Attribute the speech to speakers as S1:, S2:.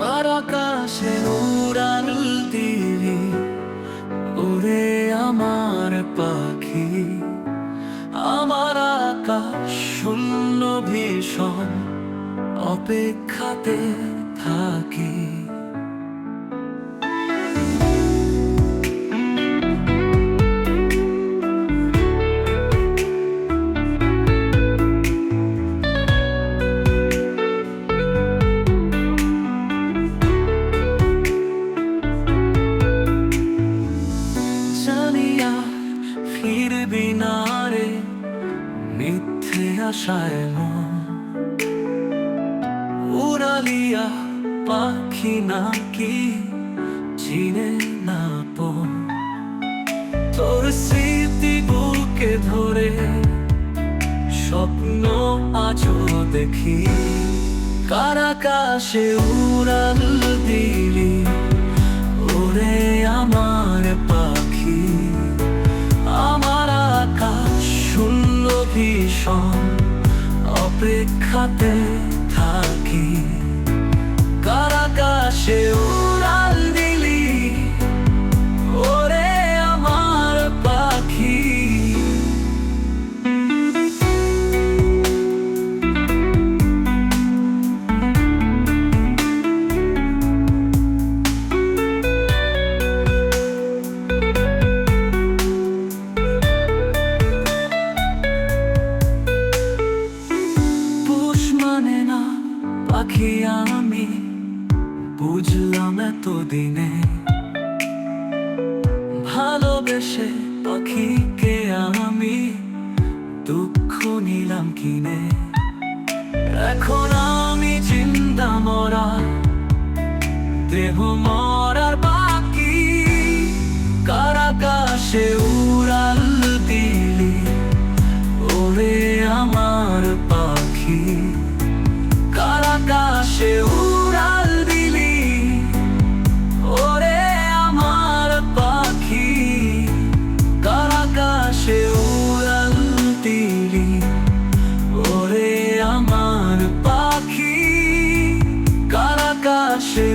S1: কার আকাশে উড়াল আমার পাখি আমার আকাশ অপেক্ষাতে থাকি। ফিরবি না রে মিথ্যে আশায় মন। উড়ালিয়া পাখি নাকি চিনে না পন। তোর স্মৃতি বুকে ধরে স্বপ্ন আজও দেখি। কারাকাশে উড়াল দিলি, ওরে আমার অপেক্ষাতে পাখি আমি, বুঝলাম এতদিনে। ভালোবেসে পাখিকে আমি, দুঃখ নিলাম কিনে। এখন আমি চিন্তা মরা, দেহ মরার বাকি। কারাকাশে আকাশে উড়াল দিলি। ওরে আমার পাখি কার আকাশে উড়াল দিলি। ওরে আমার পাখি কার আকাশে